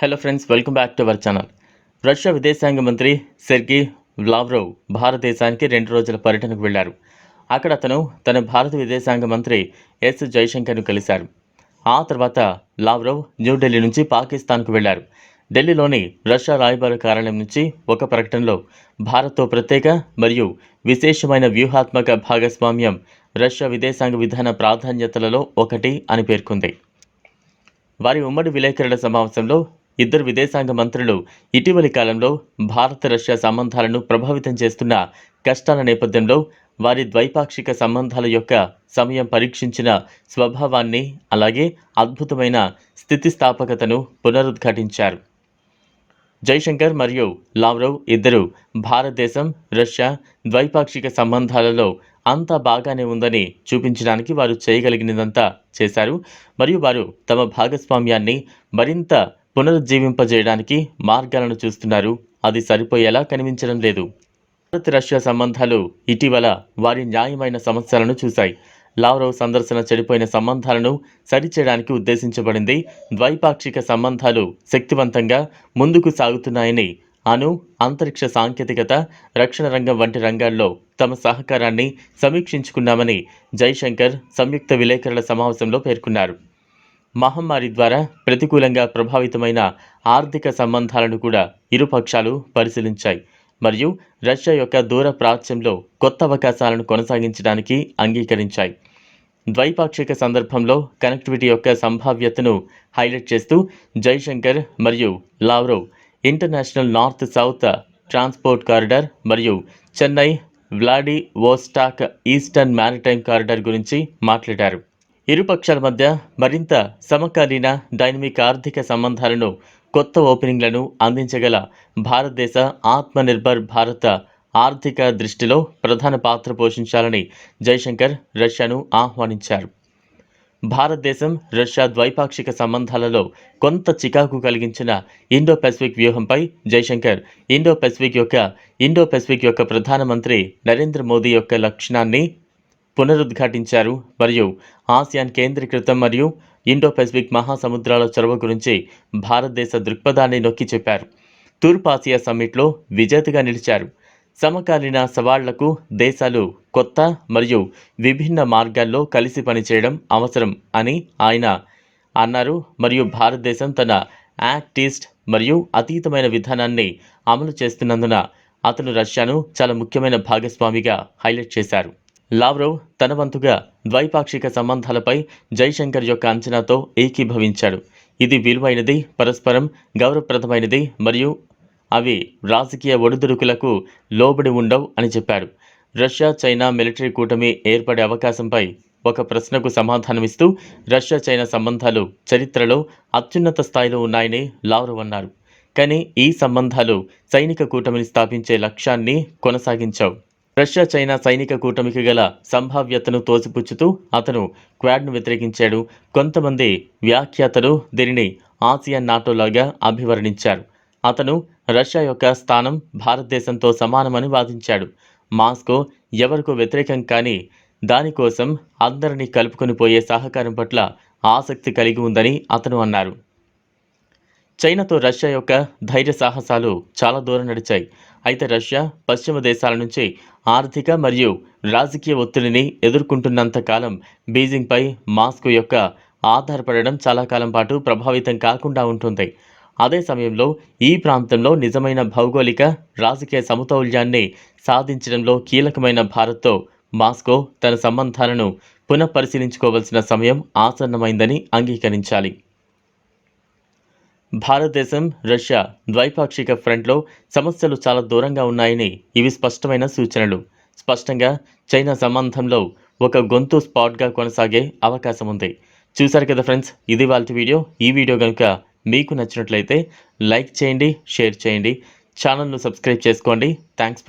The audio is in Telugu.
Hello friends welcome back to our channel Russia విదేశాంగ మంత్రి సెర్గీ వ్లావ్రవ్ భారతదేశానికి రెండు రోజుల పర్యటనకు వెళ్ళారు అక్కడ అతను తన భారత విదేశాంగ మంత్రి ఎస్ జైశంకర్ను కలిశారు. ఆ తర్వాత లావ్రోవ్ న్యూఢిల్లీ నుంచి పాకిస్తాన్కు వెళ్ళారు ఢిల్లీలోని రష్యా రాయబార కార్యాలయం నుంచి ఒక ప్రకటనలో భారత్తో ప్రత్యేక మరియు విశేషమైన వ్యూహాత్మక భాగస్వామ్యం రష్యా విదేశాంగ విధాన ప్రాధాన్యతలలో ఒకటి అని పేర్కొంది. వారి ఉమ్మడి విలేకరుల సమావేశంలో ఇద్దరు విదేశాంగ మంత్రులు ఇటీవలి కాలంలో భారత రష్యా సంబంధాలను ప్రభావితం చేస్తున్న కష్టాల నేపథ్యంలో వారి ద్వైపాక్షిక సంబంధాల యొక్క సమయం పరీక్షించిన స్వభావాన్ని అలాగే అద్భుతమైన స్థితిస్థాపకతను పునరుద్ఘాటించారు. జైశంకర్ మరియు లావ్రవ్ ఇద్దరు భారతదేశం రష్యా ద్వైపాక్షిక సంబంధాలలో అంతా బాగానే ఉందని చూపించడానికి వారు చేయగలిగినదంతా చేశారు. మరియు వారు తమ భాగస్వామ్యాన్ని మరింత పునరుజ్జీవింపజేయడానికి మార్గాలను చూస్తున్నారు. అది సరిపోయేలా కనిపించడం లేదు. భారత్ రష్యా సంబంధాలు ఇటీవల వారి న్యాయమైన సమస్యలను చూశాయి. లావ్రవ్ సందర్శన చెడిపోయిన సంబంధాలను సరిచేయడానికి ఉద్దేశించబడింది. ద్వైపాక్షిక సంబంధాలు శక్తివంతంగా ముందుకు సాగుతున్నాయని అను అంతరిక్ష సాంకేతికత రక్షణ రంగం వంటి రంగాల్లో తమ సహకారాన్ని సమీక్షించుకున్నామని జైశంకర్ సంయుక్త విలేకరుల సమావేశంలో పేర్కొన్నారు. మహమ్మారి ద్వారా ప్రతికూలంగా ప్రభావితమైన ఆర్థిక సంబంధాలను కూడా ఇరు పక్షాలు పరిశీలించాయి. మరియు రష్యా యొక్క దూర ప్రాచ్యంలో కొత్త అవకాశాలను కొనసాగించడానికి అంగీకరించాయి. ద్వైపాక్షిక సందర్భంలో కనెక్టివిటీ యొక్క సంభావ్యతను హైలైట్ చేస్తూ జైశంకర్ మరియు Lavrov international north south transport corridor మరియు Chennai Vladivostok eastern maritime corridor గురించి మాట్లాడారు. ఇరుపక్షాల మధ్య మరింత సమకాలీన డైనమిక్ ఆర్థిక సంబంధాలను కొత్త ఓపెనింగ్లను అందించగల భారతదేశ ఆత్మనిర్భర్ భారత ఆర్థిక దృష్టిలో ప్రధాన పాత్ర పోషించాలని జైశంకర్ రష్యాను ఆహ్వానించారు. భారతదేశం రష్యా ద్వైపాక్షిక సంబంధాలలో కొంత చికాకు కలిగించిన ఇండో పెసిఫిక్ వ్యూహంపై జైశంకర్ ఇండో పెసిఫిక్ యొక్క ఇండో పెసిఫిక్ యొక్క ప్రధానమంత్రి నరేంద్ర మోదీ యొక్క లక్షణాన్ని పునరుద్ఘాటించారు. మరియు ఆసియాన్ కేంద్రీకృతం మరియు ఇండో పెసిఫిక్ మహాసముద్రాల చొరవ గురించి భారతదేశ దృక్పథాన్ని నొక్కి చెప్పారు. తూర్పు ఆసియా సమ్మిట్లో విజేతగా నిలిచారు. సమకాలీన సవాళ్ళకు దేశాలు కొత్త మరియు విభిన్న మార్గాల్లో కలిసి పనిచేయడం అవసరం అని ఆయన అన్నారు. మరియు భారతదేశం తన యాక్ట్ ఈస్ట్ మరియు అతీతమైన విధానాన్ని అమలు చేస్తున్నందున అతను రష్యాను చాలా ముఖ్యమైన భాగస్వామిగా హైలైట్ చేశారు. లావ్రవ్ తన వంతుగా ద్వైపాక్షిక సంబంధాలపై జైశంకర్ యొక్క అంచనాతో ఏకీభవించాడు. ఇది విలువైనది పరస్పరం గౌరవప్రదమైనది మరియు అవి రాజకీయ ఒడిదుడుకులకు లోబడి ఉండవు అని చెప్పాడు రష్యా చైనా మిలిటరీ కూటమి ఏర్పడే అవకాశంపై ఒక ప్రశ్నకు సమాధానమిస్తూ రష్యా చైనా సంబంధాలు చరిత్రలో అత్యున్నత స్థాయిలో ఉన్నాయని లావ్రవ్ అన్నారు. కానీ ఈ సంబంధాలు సైనిక కూటమిని స్థాపించే లక్ష్యాన్ని కొనసాగించావు. రష్యా చైనా సైనిక కూటమికి గల సంభావ్యతను తోసిపుచ్చుతూ అతను క్వాడ్ను వ్యతిరేకించాడు. కొంతమంది వ్యాఖ్యాతలు దీనిని ఆసియన్ నాటోలాగా అభివర్ణించారు. అతను రష్యా యొక్క స్థానం భారతదేశంతో సమానమని వాదించాడు. మాస్కో ఎవరికో వ్యతిరేకం కానీ దానికోసం అందరినీ కలుపుకొని పోయే సహకారం పట్ల ఆసక్తి కలిగి ఉందని అతను అన్నారు. చైనాతో రష్యా యొక్క ధైర్య సాహసాలు చాలా దూరం నడిచాయి. అయితే రష్యా పశ్చిమ దేశాల నుంచి ఆర్థిక మరియు రాజకీయ ఒత్తిడిని ఎదుర్కొంటున్నంత కాలం బీజింగ్పై మాస్కో యొక్క ఆధారపడడం చాలా కాలం పాటు ప్రభావితం కాకుండా ఉంటుంది. అదే సమయంలో ఈ ప్రాంతంలో నిజమైన భౌగోళిక రాజకీయ సమతౌల్యాన్ని సాధించడంలో కీలకమైన భారత్తో మాస్కో తన సంబంధాలను పునఃపరిశీలించుకోవాల్సిన సమయం ఆసన్నమైందని అంగీకరించాలి. భారతదేశం రష్యా ద్వైపాక్షిక ఫ్రంట్లో సమస్యలు చాలా దూరంగా ఉన్నాయని ఇవి స్పష్టమైన సూచనలు. స్పష్టంగా చైనా సంబంధంలో ఒక గొంతు స్పాట్గా కొనసాగే అవకాశం ఉంది. చూశారు కదా ఫ్రెండ్స్ ఇది వాళ్ళ వీడియో. ఈ వీడియో కనుక మీకు నచ్చినట్లయితే లైక్ చేయండి షేర్ చేయండి. ఛానల్ను సబ్స్క్రైబ్ చేసుకోండి. థ్యాంక్స్